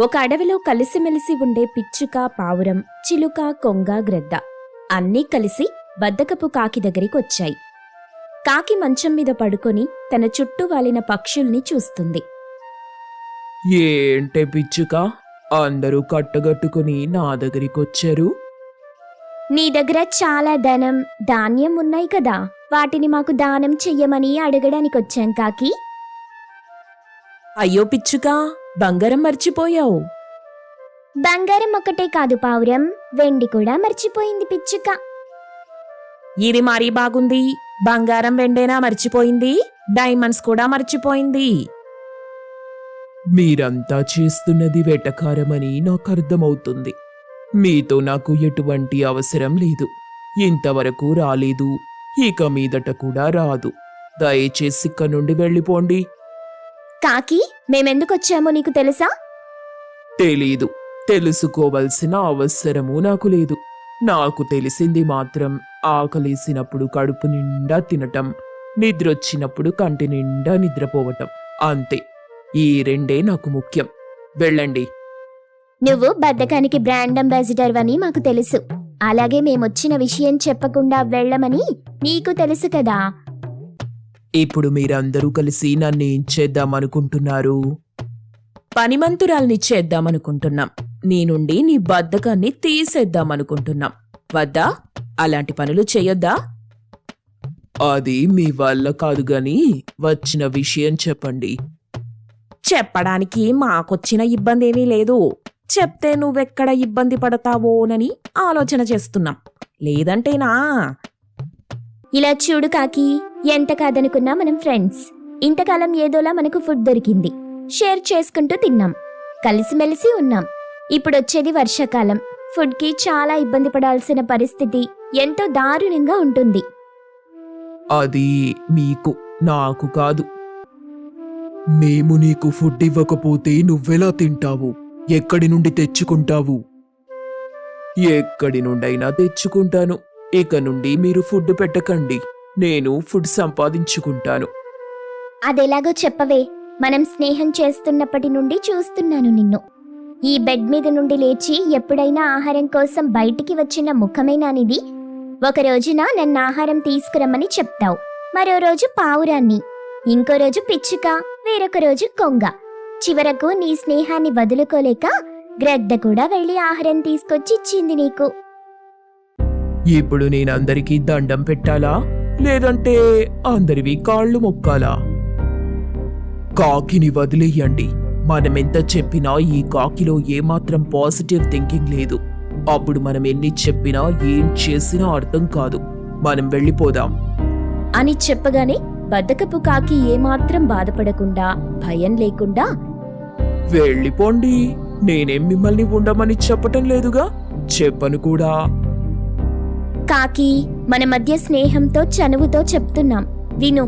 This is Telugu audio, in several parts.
ఒక అడవిలో కలిసిమెలిసి ఉండే పిచ్చుక పావురం చిలుక కొంగ గ్రద్ద అన్నీ కలిసి బద్దకపు కాకి దగ్గరికి వచ్చాయి. కాకి మంచం మీద పడుకొని తన చుట్టూ వాలిన పక్షుల్ని చూస్తుంది. ఏంటే పిచ్చుక? అందరూ కట్టగట్టుకుని నా దగ్గరికి వచ్చారు? నీ దగ్గర చాలా ధనం ధాన్యం ఉన్నాయి కదా. వాటిని మాకు దానం చెయ్యమని అడగడానికి వచ్చాం కాకి. అయ్యో పిచ్చుక బంగారం మర్చిపోయావు. బంగారం ఒకటే కాదు పావురం. వెండి కూడా మర్చిపోయింది పిచ్చుక. ఇది మరీ బాగుంది. బంగారం వెండేనా మర్చిపోయింది. డైమండ్స్ కూడా మర్చిపోయింది. మీరంతా చేస్తున్నది వెటకారమని నాకు అర్థమవుతుంది. మీతో నాకు ఎటువంటి అవసరం లేదు. ఇంతవరకు రాలేదు. ఇక మీదట కూడా రాదు. దయచేసి ఇక్క నుండి వెళ్ళిపోండి. కాకి మేమెందుకొచ్చామో నీకు తెలుసా? తెలీదు. తెలుసుకోవలసిన అవసరము నాకు లేదు. నాకు తెలిసింది మాత్రం ఆకలేసినప్పుడు కడుపు నిండా తినటం నిద్రొచ్చినప్పుడు కంటి నిండా నిద్రపోవటం. అంతే. ఈ రెండే నాకు ముఖ్యం. వెళ్ళండి. నువ్వు బద్దకానికి బ్రాండ్ అంబాసిడర్ అని మాకు తెలుసు. అలాగే మేమొచ్చిన విషయం చెప్పకుండా వెళ్ళమని నీకు తెలుసు కదా. ఇప్పుడు మీరందరూ కలిసి నన్ను ఏం చేద్దామనుకుంటున్నారు పనిమంతురాల్ని చేద్దామనుకుంటున్నాం నీ నుండి నీ బద్ధకాన్ని తీసేద్దామనుకుంటున్నాం వద్దా? అలాంటి పనులు చేయొద్దా? అది మీ వల్ల కాదు గాని వచ్చిన విషయం చెప్పండి. చెప్పడానికి మాకొచ్చిన ఇబ్బంది ఏమీ లేదు. చెప్తే నువ్వెక్కడ ఇబ్బంది పడతావోనని ఆలోచన చేస్తున్నాం. లేదంటేనా? ఇలా చూడు కాకి ఎంత కాదనుకున్నా మనం ఫ్రెండ్స్ ఇంతకాలం ఏదోలా మనకు ఫుడ్ దొరికింది. షేర్ చేసుకుంటూ తిన్నాం. కలిసిమెలిసి ఉన్నాం. ఇప్పుడొచ్చేది వర్షాకాలం. ఫుడ్కి చాలా ఇబ్బంది పడాల్సిన పరిస్థితి ఎంతో దారుణంగా ఉంటుంది. అది మీకు నాకు కాదు. మేము నీకు ఫుడ్ ఇవ్వకపోతే నువ్వెలా తింటావు? ఎక్కడి నుండి తెచ్చుకుంటావు? ఎక్కడి నుండైనా తెచ్చుకుంటాను. ఇక నుండి మీరు ఫుడ్ పెట్టకండి. నేను ఫుడ్ సంపాదించుకుంటాను. అదెలాగో చెప్పవే మనం స్నేహం చేస్తున్నప్పటి నుండి చూస్తున్నాను నిన్ను. ఈ బెడ్ మీద నుండి లేచి ఎప్పుడైనా ఆహారం కోసం బయటికి వచ్చిన ముఖమేనానిది ఒక రోజున నన్ను ఆహారం తీసుకురమ్మని చెప్తావు. మరో రోజు పావురాన్ని ఇంకో రోజు పిచ్చుక వేరొక రోజు కొంగ. చివరకు నీ స్నేహాన్ని వదులుకోలేక గ్రద్ద కూడా వెళ్ళి ఆహారం తీసుకొచ్చి ఇచ్చింది నీకు. ఇప్పుడు నేను అందరికీ దండం పెట్టాలా? లేదంటే అందరివి కాళ్ళు మొక్కాలా? కాకిని వదిలేయండి. మనమెంత చెప్పినా ఈ కాకిలో ఏమాత్రం పాజిటివ్ థింకింగ్ లేదు. అప్పుడు మనం ఎన్ని చెప్పినా ఏం చేసినా అర్థం కాదు. మనం వెళ్ళిపోదాం. అని చెప్పగానే బద్దకపు కాకి ఏమాత్రం బాధపడకుండా భయం లేకుండా వెళ్ళిపోండి. నేనేం మిమ్మల్ని ఉండమని చెప్పటం లేదుగా? చెప్పను కూడా. కాకి మన మధ్య స్నేహంతో చనువుతో చెప్తున్నాం. విను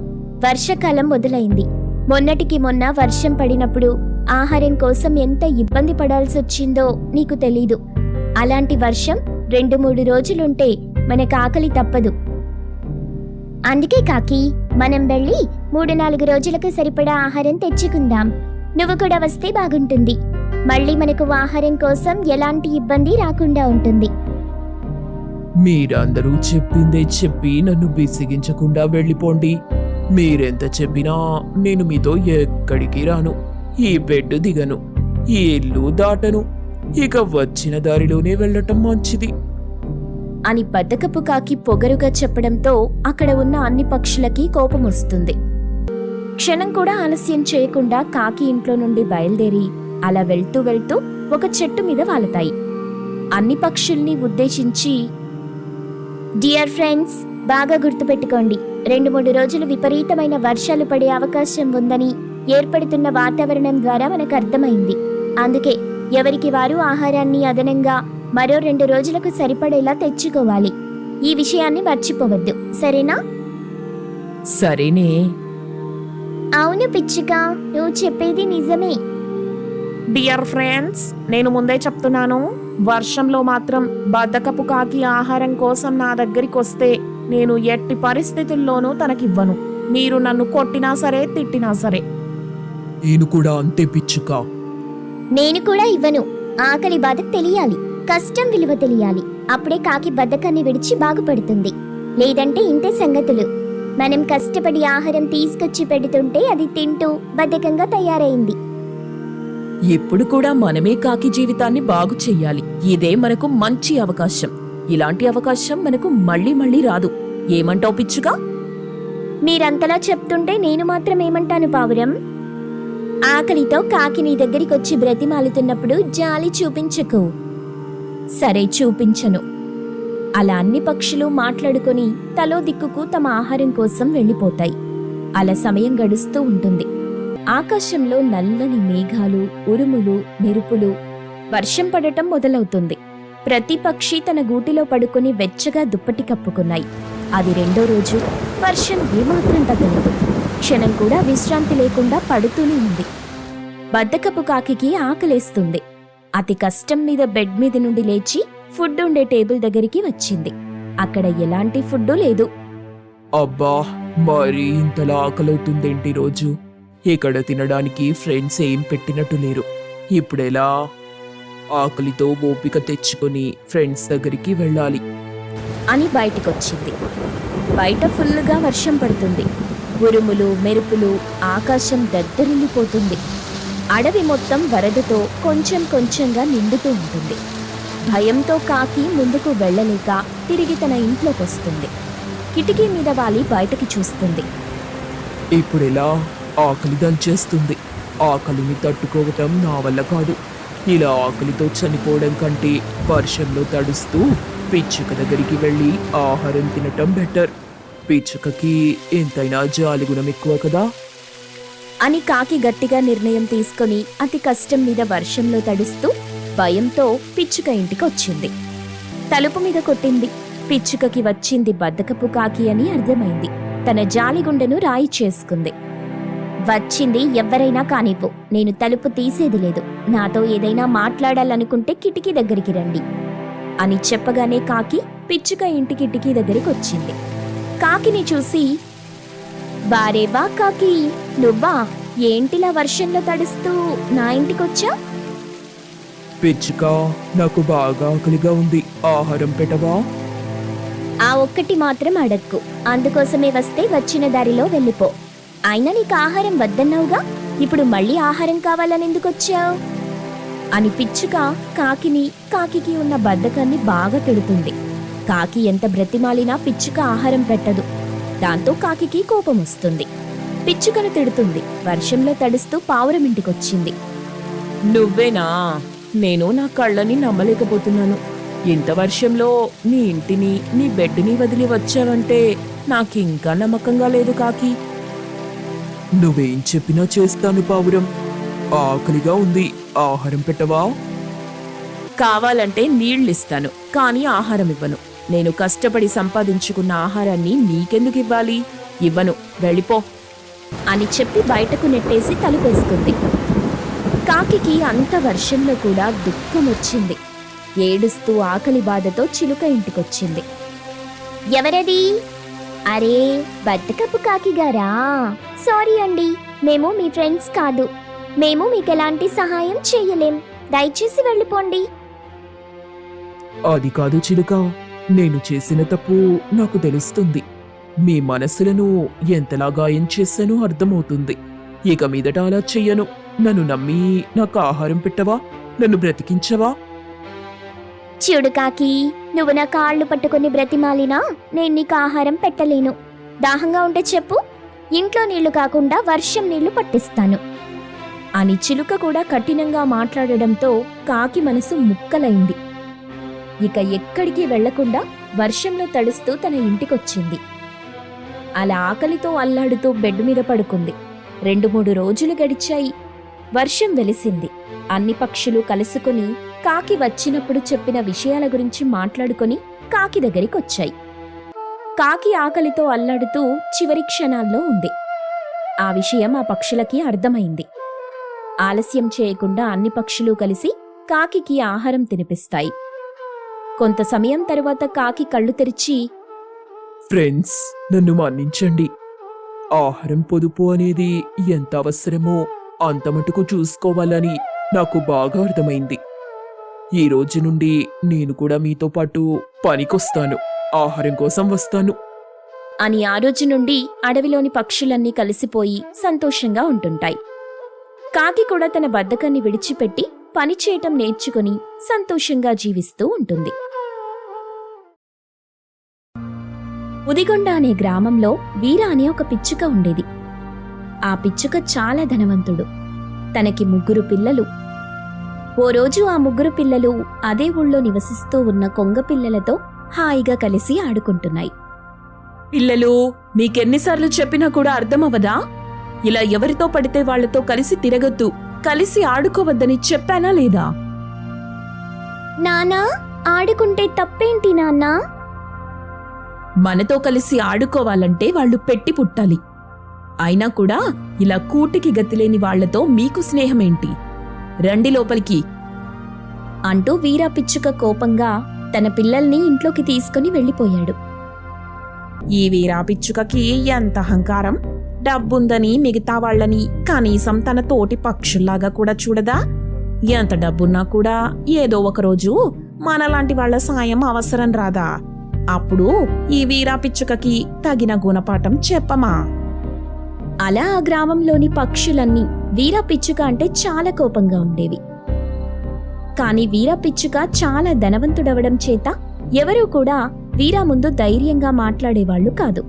వర్షాకాలం మొదలైంది. మొన్నటికి మొన్న వర్షం పడినప్పుడు ఆహారం కోసం ఎంత ఇబ్బంది పడాల్సి వచ్చిందో నీకు తెలీదు. అలాంటి వర్షం రెండు మూడు రోజులుంటే మనకు ఆకలి తప్పదు. అందుకే కాకి మనం వెళ్ళి మూడు నాలుగు రోజులకు సరిపడా ఆహారం తెచ్చుకుందాం. నువ్వు కూడా వస్తే బాగుంటుంది. మళ్ళీ మనకు ఆహారం కోసం ఎలాంటి ఇబ్బంది రాకుండా ఉంటుంది. మీరందరూ చెప్పిందే చెప్పి నన్ను విసిగించకుండా వెళ్ళిపోండి. మీరెంత చెప్పినా నేను మీతో ఎక్కడికి రాను. ఈ బెడ్ దిగను. ఈ ఇల్లు దాటను. ఇక వచ్చిన దారిలోనే వెళ్ళటం మంచిది. అని బద్దకపు కాకి పొగరుగా చెప్పడంతో అక్కడ ఉన్న అన్ని పక్షులకి కోపం వస్తుంది. క్షణం కూడా ఆలస్యం చేయకుండా కాకి ఇంట్లో నుండి బయలుదేరి అలా వెళ్తూ వెళ్తూ ఒక చెట్టు మీద వాలతాయి. అన్ని పక్షుల్ని ఉద్దేశించి డియర్ ఫ్రెండ్స్ బాగా గుర్తుపెట్టుకోండి. రెండు మూడు రోజులు విపరీతమైన వర్షాలు పడే అవకాశం ఉందని ఏర్పడుతున్న వాతావరణం ద్వారా మనకు అర్థమైంది. అందుకే ఎవరికి వారు ఆహారాన్ని అదనంగా మరో రెండు రోజులకు సరిపడేలా తెచ్చుకోవాలి. ఈ విషయాన్ని మర్చిపోవద్దు. సరేనా? సరేనే. అవును పిచ్చుక నువ్వు చెప్పేది నిజమే. డియర్ ఫ్రెండ్స్ నేను ముందే చెప్తున్నాను. వర్షంలో మాత్రం బద్దకపు కాకి ఆహారం కోసం నా దగ్గరికి వస్తే నేను ఎట్టి పరిస్థితుల్లోనూ తనకివ్వను. మీరు నన్ను కొట్టినా సరే తిట్టినా సరే. నేను కూడా అంతే పిచ్చుక. నేను కూడా ఇవ్వను. ఆకలి బాధ తెలియాలి. కష్టం విలువ తెలియాలి. అప్పుడే కాకి బద్ధకాన్ని విడిచి బాగుపడుతుంది. లేదంటే ఇంతే సంగతులు. మనం కష్టపడి ఆహారం తీసుకొచ్చి పెడుతుంటే అది తింటూ బద్ధకంగా తయారైంది. ఇప్పుడు కూడా మనమే కాకి జీవితాన్ని బాగు చెయ్యాలి. ఇదే మనకు మంచి అవకాశం. ఇలాంటి అవకాశం మనకు మళ్ళీ మళ్ళీ రాదు. ఏమంటావు పిచ్చుగా? మీరంతలా చెప్తుంటే నేను మాత్రం ఏమంటాను పావురం? ఆకలితో కాకి నీ దగ్గరికి వచ్చి బ్రతిమాలుతున్నప్పుడు జాలి చూపించకు. సరే చూపించను. అలా అన్ని పక్షులు మాట్లాడుకొని తలో దిక్కుకు తమ ఆహారం కోసం వెళ్ళిపోతాయి. అలా సమయం గడుస్తూ ఉంటుంది. ఆకాశంలో నల్లని మేఘాలు ఉరుములు మెరుపులు వర్షం పడటం మొదలవుతుంది. ప్రతి పక్షి తన గూటిలో పడుకొని వెచ్చగా దుప్పటి కప్పుకున్నాయి. అది రెండో రోజు. వర్షం ఏమాత్రం తగ్గలేదు. క్షణం కూడా విశ్రాంతి లేకుండా పడుతూనే ఉంది. బద్దకపు కాకికి ఆకలేస్తుంది. అతి కష్టం మీద బెడ్ మీద నుండి లేచి ఫుడ్ ఉండే టేబుల్ దగ్గరికి వచ్చింది. అక్కడ ఎలాంటి ఫుడ్ లేదు. అబ్బా మరీ ఇంతలా ఆకలవుతుందేంటి రోజు? ఇక్కడ తినడానికి ఫ్రెండ్స్ ఏం పెట్టినట్టు లేరు. ఇప్పుడెలా ఆకలితో ఓపిక తెచ్చుకొని ఫ్రెండ్స్ దగ్గరికి వెళ్ళాలి. అని బయటికొచ్చింది. బయట ఫుల్లుగా వర్షం పడుతుంది. ఉరుములు మెరుపులు ఆకాశం దద్దరిల్లిపోతుంది. అడవి మొత్తం వరదతో కొంచెం కొంచెంగా నిండుతూ ఉంటుంది. భయంతో కాకి ముందుకు వెళ్ళలేక తిరిగి తన ఇంట్లోకొస్తుంది. కిటికీ మీద వాలి బయటకి చూస్తుంది. ఇప్పుడెలా ఆకలి దంచేస్తుంది ఆకలిని తట్టుకోవటం నా వల్ల కాదు. ఇలా ఆకలితో చనిపోవడం కంటే వర్షంలో తడుస్తూ పిచ్చుక దగ్గరికి వెళ్ళి ఆహారం తినటం బెటర్. పిచ్చుకకి ఎంతైనా జాలిగుణం ఎక్కువ కదా. అని కాకి గట్టిగా నిర్ణయం తీసుకొని అతి కష్టం మీద వర్షంలో తడుస్తూ భయంతో పిచ్చుక ఇంటికి వచ్చింది. తలుపు మీద కొట్టింది. పిచ్చుకకి వచ్చింది బద్దకపు కాకి అని అర్థమైంది. తన జాలిగుండెను రాయి చేసుకుంది. వచ్చింది ఎవ్వరైనా కానివ్వు. నేను తలుపు తీసేది లేదు. నాతో ఏదైనా మాట్లాడాలనుకుంటే కిటికీ దగ్గరికి రండి. అని చెప్పగానే కాకి పిచ్చుక ఇంటి కిటికీ దగ్గరికి వచ్చింది కాకిని చూసి బా కాకి నువ్వా? ఏంటిలా వర్షంలో తడుస్తూ నా ఇంటికొచ్చా? పిచ్చుక నాకు బాగా ఆకలిగా ఉంది. ఆహారం పెట్టవా? ఆ ఒక్కటి మాత్రం అడక్కు. అందుకోసమే వస్తే వచ్చిన దారిలో వెళ్ళిపో. అయినా నీకు ఆహారం వద్దన్నావుగా? ఇప్పుడు మళ్ళీ ఆహారం కావాలని ఎందుకొచ్చావు? అని పిచ్చుక కాకిని కాకికి ఉన్న బద్ధకాన్ని బాగా తిడుతుంది. కాకి ఎంత బ్రతిమాలినా పిచ్చుక ఆహారం పెట్టదు. దాంతో కాకికి కోపం వస్తుంది. పిచ్చుకను తిడుతుంది. వర్షంలో తడుస్తూ పావురం ఇంటికొచ్చింది. నువ్వేనా? నేను నా కళ్ళని నమ్మలేకపోతున్నాను. ఇంత వర్షంలో నీ ఇంటిని నీ బెడ్ని వదిలి వచ్చావంటే నాకింకా నమ్మకంగా లేదు కాకి. నువ్వేం చెప్పినా చేస్తాను పావురం. ఆకలిగా ఉంది. ఆహారం పెట్టవా? కావాలంటే నీళ్ళిస్తాను కానీ ఆహారం ఇవ్వను. నేను కష్టపడి సంపాదించుకున్న ఆహారాన్ని నీకెందుకు ఇవ్వాలి? ఇవ్వను. వెళ్ళిపో. అని చెప్పి బయటకు నెట్టేసి తలుపేసుకుంది కాకికి అంత వర్షంలో కూడా దుఃఖం వచ్చింది. ఏడుస్తూ ఆకలి బాధతో చిలుక ఇంటికొచ్చింది. ఎవరది? అరే బద్దకపు కాకి గారా సారీ అండి మేము మీ ఫ్రెండ్స్ కాదు. మేము మీకు ఎలాంటి సహాయం చేయలేం. దయచేసి వెళ్ళిపోండి. అది కాదు చిలుక. నేను చేసిన తప్పు నాకు తెలుస్తుంది. మీ మనసులను ఎంతలా గాయం చేశానో అర్థమవుతుంది. ఇక మీదట అలా చెయ్యను. నన్ను నమ్మి నాకు ఆహారం పెట్టవా? నన్ను బ్రతికించవా? చూడు కాకి నువ్వు నా కాళ్ళు పట్టుకొని బ్రతిమాలినా నేను నీకు ఆహారం పెట్టలేను. దాహంగా ఉంటే చెప్పు ఇంట్లో నీళ్ళు కాకుండా వర్షం నీళ్ళు పట్టిస్తాను. అని చిలుక కూడా కఠినంగా మాట్లాడడంతో కాకి మనసు ముక్కలైంది. ఇక ఎక్కడికి వెళ్ళకుండా వర్షంలో తడుస్తూ తన ఇంటికొచ్చింది. అలా ఆకలితో అల్లాడుతూ బెడ్ మీద పడుకుంది. రెండు మూడు రోజులు గడిచాయి. వర్షం వెలిసింది. అన్ని పక్షులు కలుసుకుని కాకి వచ్చినప్పుడు చెప్పిన విషయాల గురించి మాట్లాడుకొని కాకి దగ్గరికి వచ్చాయి కాకి ఆకలితో అల్లాడుతూ చివరి క్షణాల్లో ఉంది. ఆ విషయం ఆ పక్షులకి అర్థమైంది. ఆలస్యం చేయకుండా అన్ని పక్షులు కలిసి కాకికి ఆహారం తినిపిస్తాయి. కొంత సమయం తరువాత కాకి కళ్ళు తెరిచి ఫ్రెండ్స్ నన్ను మన్నించండి. ఆహారం పొదుపు అనేది ఎంత అవసరమో అంత మటుకు చూసుకోవాలని నాకు బాగా అర్థమైంది. ఈ రోజు నుండి నేను కూడా మీతో పాటు పనికొస్తాను. ఆహారం కోసం వస్తాను. అని ఆ రోజు నుండి అడవిలోని పక్షులన్నీ కలిసిపోయి సంతోషంగా ఉంటుంటాయి. కాకి కూడా తన బద్ధకాన్ని విడిచిపెట్టి పని చేయటం నేర్చుకుని సంతోషంగా జీవిస్తూ ఉంటుంది. ఉదిగొండ అనే గ్రామంలో వీర అనే ఒక పిచ్చుక ఉండేది. ఆ పిచ్చుక చాలా ధనవంతుడు. తనకి ముగ్గురు పిల్లలు ఓ రోజు ఆ ముగ్గురు పిల్లలు అదే ఊళ్ళో నివసిస్తూ ఉన్న కొంగ పిల్లలతో హాయిగా కలిసి ఆడుకుంటున్నాయి. పిల్లలు మీకెన్నిసార్లు చెప్పినా కూడా అర్థమవదా ఇలా ఎవరితో పడితే వాళ్ళతో కలిసి తిరగొద్దు కలిసి ఆడుకోవద్దని చెప్పానా లేదా? నానా ఆడుకుంటే తప్పేంటి నాన్నా? మనతో కలిసి ఆడుకోవాలంటే వాళ్ళు పెట్టి పుట్టాలి. అయినా కూడా ఇలా కూటికి గతిలేని వాళ్ళతో మీకు స్నేహమేంటి? రండి లోపలికి అంటూ వీరా పిచ్చుక కోపంగా తన పిల్లల్ని ఇంట్లోకి తీసుకుని వెళ్ళిపోయాడు. ఈ వీరా పిచ్చుకకి ఎంత అహంకారం? డబ్బుందని మిగతా వాళ్ళని కనీసం తన తోటి పక్షుల్లాగా కూడా చూడదా? ఎంత డబ్బున్నా కూడా ఏదో ఒకరోజు మనలాంటి వాళ్ళ సాయం అవసరం రాదా? అప్పుడు ఈ వీరా పిచ్చుకకి తగిన గుణపాఠం చెప్పమా? అలా ఆ గ్రామంలోని పక్షులన్నీ వీర పిచ్చుక అంటే చాలా కోపంగా ఉండేవి. కానీ వీర పిచ్చుక చాలా ధనవంతుడవడం చేత ఎవరూ కూడా వీరా ముందు ధైర్యంగా మాట్లాడేవాళ్ళు కాదు.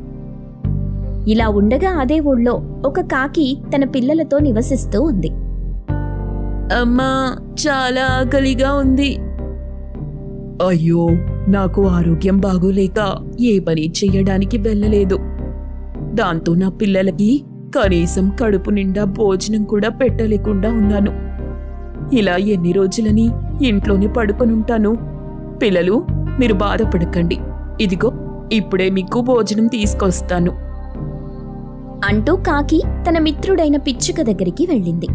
ఇలా ఉండగా అదే ఊళ్ళో ఒక కాకి తన పిల్లలతో నివసిస్తూ ఉంది. అమ్మా చాలా ఆకలిగా ఉంది. అయ్యో నాకు ఆరోగ్యం బాగోలేక ఏ పని చెయ్యడానికి వెళ్ళలేదు. దాంతో నా పిల్లలకి కనీసం కడుపు నిండా భోజనం కూడా పెట్టలేకుండా ఉన్నాను. ఇలా ఎన్ని రోజులని ఇంట్లోనే పడుకొనుంటాను. పిల్లలు మీరు బాధపడకండి. ఇదిగో ఇప్పుడే మీకు భోజనం తీసుకొస్తాను. అంటూ కాకి తన మిత్రుడైన పిచ్చుక దగ్గరికి వెళ్ళింది.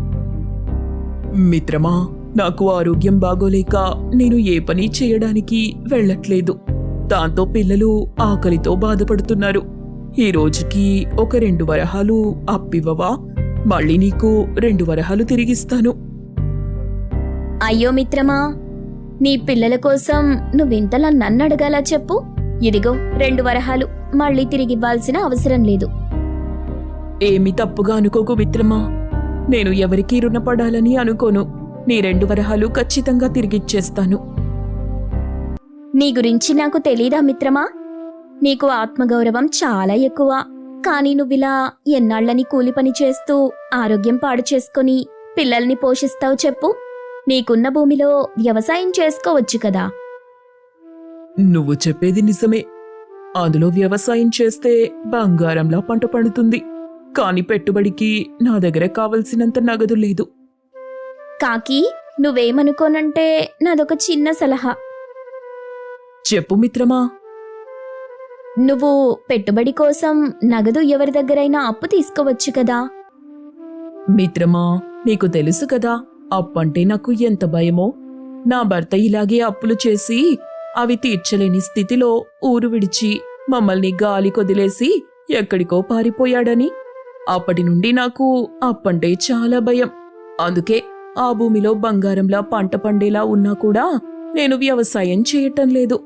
మిత్రమా నాకు ఆరోగ్యం బాగోలేక నేను ఏ పని చేయడానికి వెళ్ళట్లేదు. దాంతో పిల్లలు ఆకలితో బాధపడుతున్నారు. ఈ రోజుకి ఒక రెండు వరహాలు అప్పివ్వవా? మళ్ళీ నీకు రెండు వరహాలు తిరిగిస్తాను. అయ్యో మిత్రమా నీ పిల్లల కోసం నువ్వింతలా నన్నడగాలా చెప్పు? ఇదిగో రెండు వరహాలు మళ్ళీ తిరిగివ్వాల్సిన అవసరం లేదు. ఏమి తప్పుగా అనుకోకు మిత్రమా నేను ఎవరికీ రుణపడాలని అనుకోను. నీ రెండు వరహాలు ఖచ్చితంగా తిరిగిచ్చేస్తాను. నీ గురించి నాకు తెలీదా మిత్రమా? నీకు ఆత్మగౌరవం చాలా ఎక్కువ. కానీ నువ్విలా ఎన్నాళ్ళని కూలి పని చేస్తూ ఆరోగ్యం పాడు చేసుకొని పిల్లల్ని పోషిస్తావు చెప్పు. నీకున్న భూమిలో వ్యవసాయం చేసుకోవచ్చు కదా. నువ్వు చెప్పేది నిజమే. అందులో వ్యవసాయం చేస్తే బంగారంలా పంట పండుతుంది. కాని పెట్టుబడికి నా దగ్గర కావలసినంత నగదు లేదు. కాకి నువ్వేమనుకోనంటే నాదొక చిన్న సలహా. చెప్పు మిత్రమా. నువ్వు పెట్టుబడి కోసం నగదు ఎవరి దగ్గరైనా అప్పు తీసుకోవచ్చు కదా? మిత్రమా నీకు తెలుసు కదా అప్పంటే నాకు ఎంత భయమో. నా భర్త ఇలాగే అప్పులు చేసి అవి తీర్చలేని స్థితిలో ఊరు విడిచి మమ్మల్ని గాలి కొదిలేసి ఎక్కడికో పారిపోయాడని. అప్పటి నుండి నాకు అప్పంటే చాలా భయం. అందుకే ఆ భూమిలో బంగారంలా పంట పండేలా ఉన్నా కూడా నేను వ్యవసాయం చేయటం లేదు.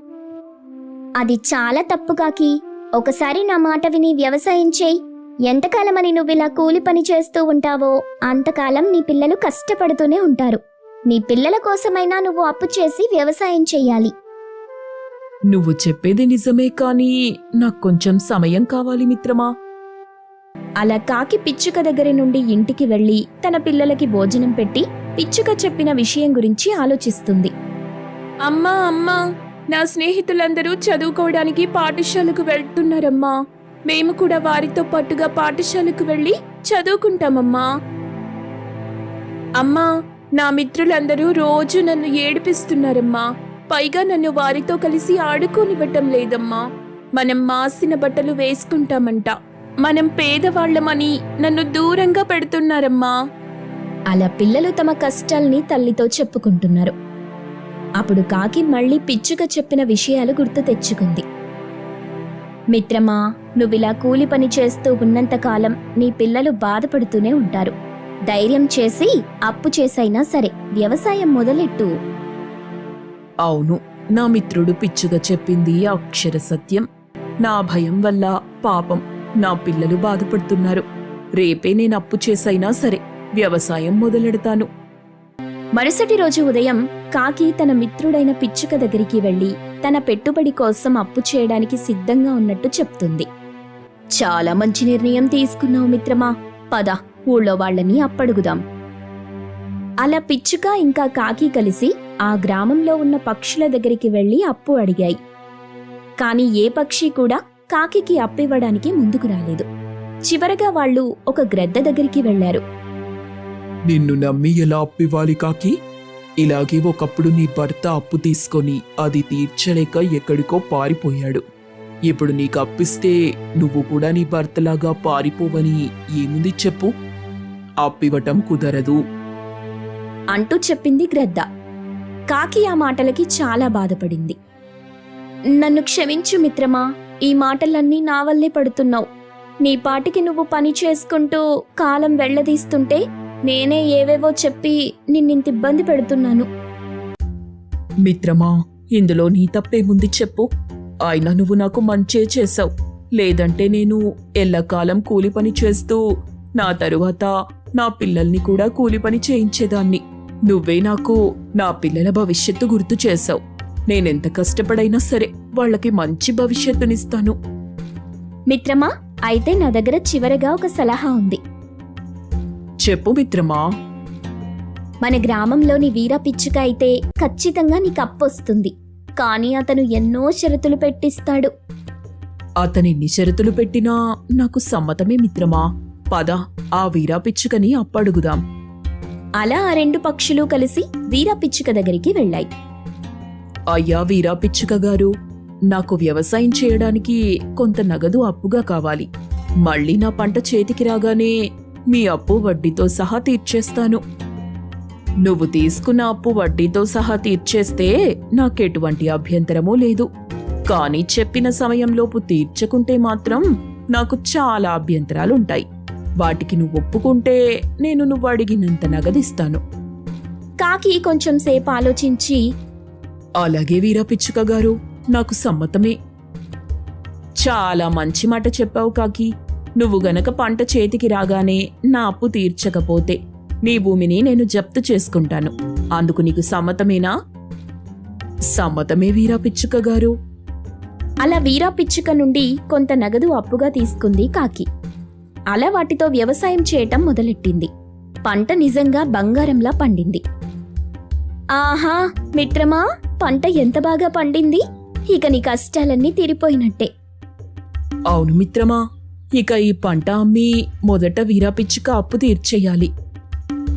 అది చాలా తప్పు కాకి. ఒకసారి నా మాట విని వ్యవసాయం చేయి. ఎంతకాలమని నువ్విలా కూలి పని చేస్తూ ఉంటావో అంతకాలం నీ పిల్లలు కష్టపడుతూనే ఉంటారు. నీ పిల్లల కోసమైనా నువ్వు అప్పు చేసి వ్యవసాయం చెయ్యాలి. నువ్వు చెప్పేది నిజమే కానీ నాకు కొంచెం సమయం కావాలి మిత్రమా? అలా కాకి పిచ్చుక దగ్గర నుండి ఇంటికి వెళ్ళి తన పిల్లలకి భోజనం పెట్టి పిచ్చుక చెప్పిన విషయం గురించి ఆలోచిస్తుంది. అమ్మా అమ్మా నా స్నేహితులందరూ చదువుకోవడానికి పాఠశాలకు వెళ్తున్నారమ్మా. మేము కూడా వారితో పాటుగా పాఠశాలకు వెళ్ళి చదువుకుంటామమ్మా. అమ్మా నా మిత్రులందరూ రోజు నన్ను ఏడిపిస్తున్నారమ్మా. పైగా నన్ను వారితో కలిసి ఆడుకోనివ్వటం లేదమ్మా. మనం మాసిన బట్టలు వేసుకుంటామంట. మనం పేదవాళ్ళమని నన్ను దూరంగా పెడుతున్నారమ్మా. అలా పిల్లలు తమ కష్టాల్ని తల్లితో చెప్పుకుంటున్నారు. అప్పుడు కాకి మళ్ళీ పిచ్చుక చెప్పిన విషయాలు గుర్తు తెచ్చుకుంది. మిత్రమా నువ్విలా కూలి పని చేస్తూ ఉన్నంతకాలం నీ పిల్లలు బాధపడుతూనే ఉంటారు. ధైర్యం చేసి అప్పు చేసైనా సరే వ్యవసాయం మొదలెట్టు. అవును నా మిత్రుడు పిచ్చుగా చెప్పింది అక్షర సత్యం. నా భయం వల్ల పాపం నా పిల్లలు బాధపడుతున్నారు. రేపే నేను అప్పు చేసైనా సరే వ్యవసాయం మొదలెడతాను. మరుసటి రోజు ఉదయం కాకి తన మిత్రుడైన పిచ్చుక దగ్గరికి వెళ్ళి తన పెట్టుబడి కోసం అప్పు చేయడానికి సిద్ధంగా ఉన్నట్టు చెప్తుంది. చాలా మంచి నిర్ణయం తీసుకున్నావు మిత్రమా పద ఊళ్ళో వాళ్ళని అప్పడుగుదాం. అలా పిచ్చుక ఇంకా కాకి కలిసి ఆ గ్రామంలో ఉన్న పక్షుల దగ్గరికి వెళ్ళి అప్పు అడిగాయి. కాని ఏ పక్షి కూడా కాకికి అప్పివ్వడానికి ముందుకు రాలేదు. చివరగా వాళ్ళు ఒక గ్రద్ద దగ్గరికి వెళ్ళారు నిన్ను నమ్మి ఎలా అప్పివ్వాలి కాకి? ఇలాగే ఒకప్పుడు నీ భర్త అప్పు తీసుకొని అది తీర్చలేక ఎక్కడికో పారిపోయాడు. ఇప్పుడు నీకు అప్పిస్తే నువ్వు కూడా నీ భర్తలాగా పారిపోవని ఏముంది చెప్పు? అప్పివ్వటం కుదరదు. అంటూ చెప్పింది గ్రద్ద. కాకి ఆ మాటలకి చాలా బాధపడింది. నన్ను క్షమించు మిత్రమా ఈ మాటలన్నీ నా వల్లే పడుతున్నావు. నీ పాటికి నువ్వు పని చేసుకుంటూ కాలం వెళ్ళదీస్తుంటే నేనే ఏవేవో చెప్పి నిన్నింత ఇబ్బంది పెడుతున్నాను. మిత్రమా ఇందులో నీ తప్పేముంది చెప్పు. అయినా నువ్వు నాకు మంచే చేశావు. లేదంటే నేను ఎల్లకాలం కూలి పని చేస్తూ నా తరువాత నా పిల్లల్ని కూడా కూలి పని చేయించేదాన్ని. నువ్వే నాకు నా పిల్లల భవిష్యత్తు గుర్తు చేశావు. నేనెంత కష్టపడైనా సరే వాళ్ళకి మంచి భవిష్యత్తునిస్తాను. మిత్రమా అయితే నా దగ్గర చివరగా ఒక సలహా ఉంది. చెప్పు మిత్రమా? మన గ్రామంలోని వీర పిచ్చుక అయితే ఖచ్చితంగా నీకు అప్పొస్తుంది. కానీ అతను ఎన్నో షరతులు పెట్టిస్తాడు. అతనెన్ని షరతులు పెట్టినా నాకు సమ్మతమే మిత్రమా? పద ఆ వీరా పిచ్చుకని అప్పడుగుదాం. అలా ఆ రెండు పక్షులు కలిసి వీర పిచ్చుక దగ్గరికి వెళ్ళాయి. అయ్యా వీరా పిచ్చుక గారు నాకు వ్యవసాయం చేయడానికి కొంత నగదు అప్పుగా కావాలి. మళ్ళీ నా పంట చేతికి రాగానే మీ అప్పు వడ్డీతో సహా తీర్చేస్తాను. నువ్వు తీసుకున్న అప్పు వడ్డీతో సహా తీర్చేస్తే నాకెటువంటి అభ్యంతరమూ లేదు. కానీ చెప్పిన సమయంలోపు తీర్చకుంటే మాత్రం నాకు చాలా అభ్యంతరాలుంటాయి. వాటికి నువ్వు ఒప్పుకుంటే నేను నువ్వు అడిగినంత నగదిస్తాను. కాకి కొంచెం సేపు ఆలోచించి. అలాగే వీరా పిచ్చుక గారు నాకు సమ్మతమే. చాలా మంచి మాట చెప్పావు కాకి. నువ్వు గనక పంట చేతికి రాగానే నా అప్పు తీర్చకపోతే నీ భూమిని నేను జప్తు చేసుకుంటాను. అందుకు నీకు సమ్మతమేనా? సమ్మతమే వీరా పిచ్చుక గారు. అలా వీరా పిచ్చుక నుండి కొంత నగదు అప్పుగా తీసుకుంది కాకి. అలా వాటితో వ్యవసాయం చేయటం మొదలెట్టింది. పంట నిజంగా బంగారంలా పండింది. ఆహా మిత్రమా పంట ఎంత బాగా పండింది? ఇక నీ కష్టాలన్నీ తీరిపోయినట్టే. అవును మిత్రమా. ఇక ఈ పంట అమ్మి మొదట వీరా పిచ్చుక అప్పు తీర్చేయాలి.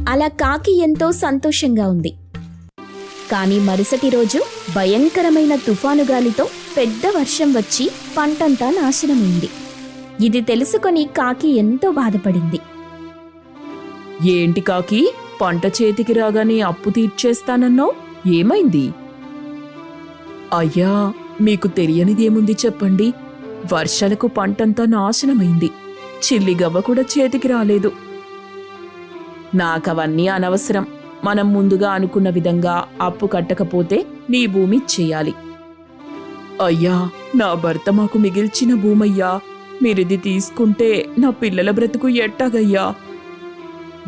అలా కాకి ఎంతో సంతోషంగా ఉంది. కానీ మరుసటి రోజు భయంకరమైన తుఫాను గాలితో పెద్ద వర్షం వచ్చి పంటంతా నాశనమైంది. ఇది తెలుసుకొని కాకి ఎంతో బాధపడింది. ఏంటి కాకి? పంట చేతికి రాగానే అప్పు తీర్చేస్తానన్నావు? ఏమైంది? అయ్యా మీకు తెలియనిదేముంది చెప్పండి. వర్షాలకు పంటంతా నాశనమైంది. చిల్లిగవ్వ కూడా చేతికి రాలేదు. నాకవన్నీ అనవసరం. మనం ముందుగా అనుకున్న విధంగా అప్పు కట్టకపోతే నీ భూమి చేయాలి అయ్యా నా భర్త మాకు మిగిల్చిన భూమయ్యా. మీరిది తీసుకుంటే నా పిల్లల బ్రతుకు ఎట్టాగయ్యా.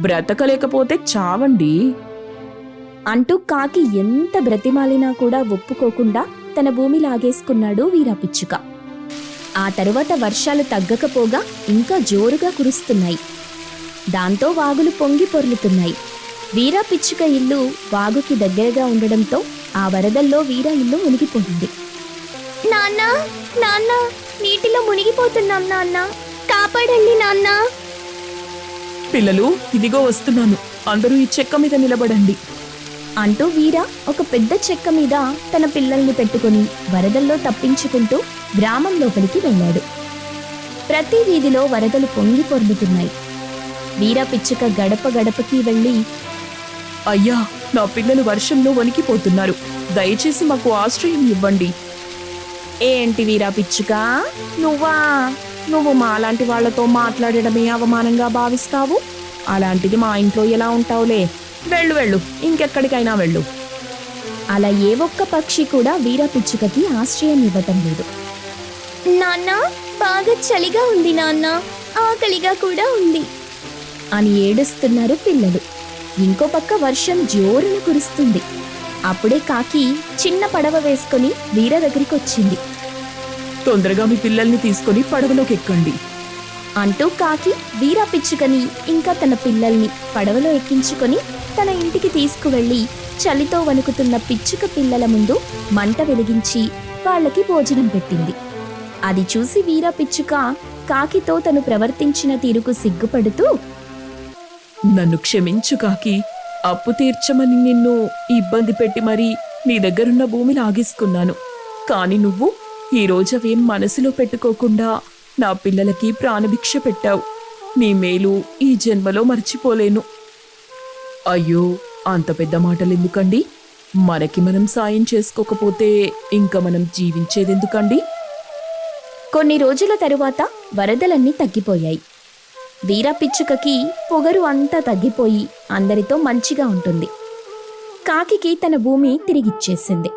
బ్రతకలేకపోతే చావండి. అంటూ కాకి ఎంత బ్రతిమాలినా కూడా ఒప్పుకోకుండా తన భూమి లాగేసుకున్నాడు వీరాపిచ్చుక. ఆ తరువాత వర్షాలు తగ్గకపోగా ఇంకా జోరుగా కురుస్తున్నాయి. దాంతో వాగులు పొంగి పొర్లుతున్నాయి. వీరా పిచ్చుక ఇల్లు వాగుకి దగ్గరగా ఉండడంతో ఆ వరదల్లో వీరా ఇల్లు మునిగిపోయింది నాన్న నాన్న నీటిలో మునిగిపోతున్నాం నాన్న. కాపాడండి నాన్న. పిల్లలు ఇదిగో వస్తున్నాను. అందరూ ఈ చెక్క మీద నిలబడండి. అంటూ వీర ఒక పెద్ద చెక్క మీద తన పిల్లల్ని పెట్టుకుని వరదల్లో తప్పించుకుంటూ గ్రామం లోపలికి వెళ్ళాడు. ప్రతి వీధిలో వరదలు పొంగి పొర్లుతున్నాయి. వీర పిచ్చుక గడప గడపకి వెళ్ళి అయ్యా నా పిల్లలు వర్షంలో వణికిపోతున్నారు. దయచేసి మాకు ఆశ్రయం ఇవ్వండి. ఏంటి వీరా పిచ్చుక? నువ్వా? నువ్వు మాలాంటి వాళ్ళతో మాట్లాడడమే అవమానంగా భావిస్తావు? అలాంటిది మా ఇంట్లో ఎలా ఉంటావులే? వెళ్ళు వెళ్ళు. ఇంకెక్కడికైనా వెళ్ళు. అలా ఏ ఒక్క పక్షి కూడా వీర పిచ్చుకకి ఆశ్రయం ఇవ్వటం లేదు. నాన్న బాగా చలిగా ఉంది నాన్న. ఆకలిగా కూడా ఉంది. అని ఏడుస్తున్నారు పిల్లలు. ఇంకో పక్క వర్షం జోరున కురుస్తుంది. అప్పుడే కాకి చిన్న పడవ వేసుకొని వీర దగ్గరికి వచ్చింది తొందరగా మీ పిల్లల్ని తీసుకొని పడవలోకి ఎక్కండి అంటూ కాకి వీర పిచ్చుకని ఇంకా తన పిల్లల్ని పడవలో ఎక్కించుకొని తన ఇంటికి తీసుకువెళ్ళి చలితో వణుకుతున్న పిచ్చుక పిల్లల ముందు మంట వెలిగించి వాళ్ళకి భోజనం పెట్టింది. అది చూసి వీరా పిచ్చుక కాకితో తను ప్రవర్తించిన తీరుకు సిగ్గుపడుతూ నన్ను క్షమించు కాకి. అప్పు తీర్చమని నిన్ను ఇబ్బంది పెట్టి మరీ నీ దగ్గరున్న భూమి లాగేసుకున్నాను. కాని నువ్వు ఈ రోజు అవేం మనసులో పెట్టుకోకుండా నా పిల్లలకి ప్రాణభిక్ష పెట్టావు. నీ మేలు ఈ జన్మలో మర్చిపోలేను. అయ్యో అంత పెద్ద మాటలు ఎందుకండి మనకి మనం సాయం చేసుకోకపోతే ఇంకా మనం జీవించేదెందుకండి? కొన్ని రోజుల తరువాత వరదలన్నీ తగ్గిపోయాయి. వీర పిచ్చుకకి పొగరు అంతా తగ్గిపోయి అందరితో మంచిగా ఉంటుంది. కాకికి తన భూమి తిరిగిచ్చేసింది.